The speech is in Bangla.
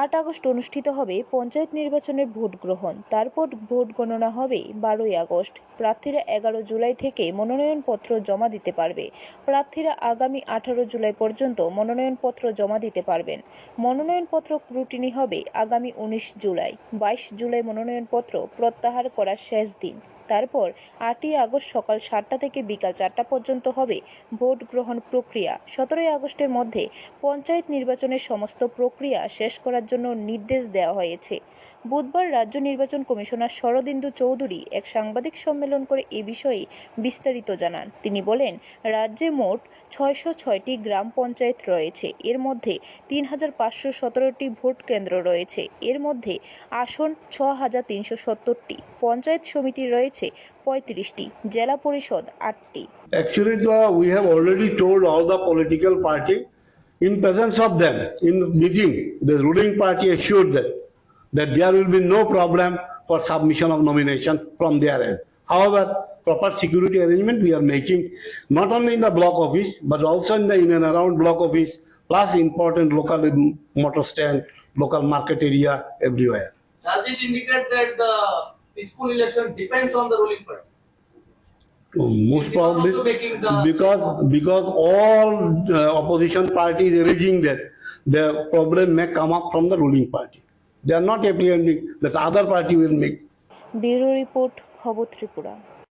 আট আগস্ট অনুষ্ঠিত হবে পঞ্চায়েত নির্বাচনের ভোট গ্রহণ। তারপর ভোট গণনা হবে বারোই আগস্ট। প্রার্থীরা এগারো জুলাই থেকে মনোনয়নপত্র জমা দিতে পারবে। প্রার্থীরা আগামী আঠারো জুলাই পর্যন্ত মনোনয়নপত্র জমা দিতে পারবেন। মনোনয়নপত্র ক্রুটিনি হবে আগামী উনিশ জুলাই। বাইশ জুলাই মনোনয়নপত্র প্রত্যাহার করার শেষ দিন। তারপর আটই আগস্ট সকাল সাতটা থেকে বিকাল চারটা পর্যন্ত হবে ভোট গ্রহণ প্রক্রিয়া। সতেরোই আগস্টের মধ্যে পঞ্চায়েত নির্বাচনের সমস্ত প্রক্রিয়া শেষ করার জন্য নির্দেশ দেওয়া হয়েছে। বুধবার রাজ্য নির্বাচন কমিশনার শরদিন্দু চৌধুরী এক সাংবাদিক সম্মেলন করে এ বিষয়ে বিস্তারিত জানান। তিনি বলেন, রাজ্যে মোট ছয়শো ছয়টি গ্রাম পঞ্চায়েত রয়েছে। এর মধ্যে তিন হাজার পাঁচশো সতেরোটি ভোট কেন্দ্র রয়েছে। এর মধ্যে আসন ছ হাজার তিনশো সত্তরটি। পঞ্চায়েত সমিতি রয়েছে পঁয়ত্রিশটি জেলা পরিষদ আটটি Actually, the, we have already told all the political party, in presence of them, in meeting, the ruling party assured them that there will be no problem for submission of nomination from their end. However, proper security arrangement we are making, not only in the block office, but also in the in and around block office, plus important local motor stand, local market area, everywhere. Does it indicate that the peaceful election depends on the ruling party? Most probably, because, because all uh, opposition parties alleging that the problem may come up from the ruling party. They are not apprehending that other party will make Bureau report, Khabut Tripura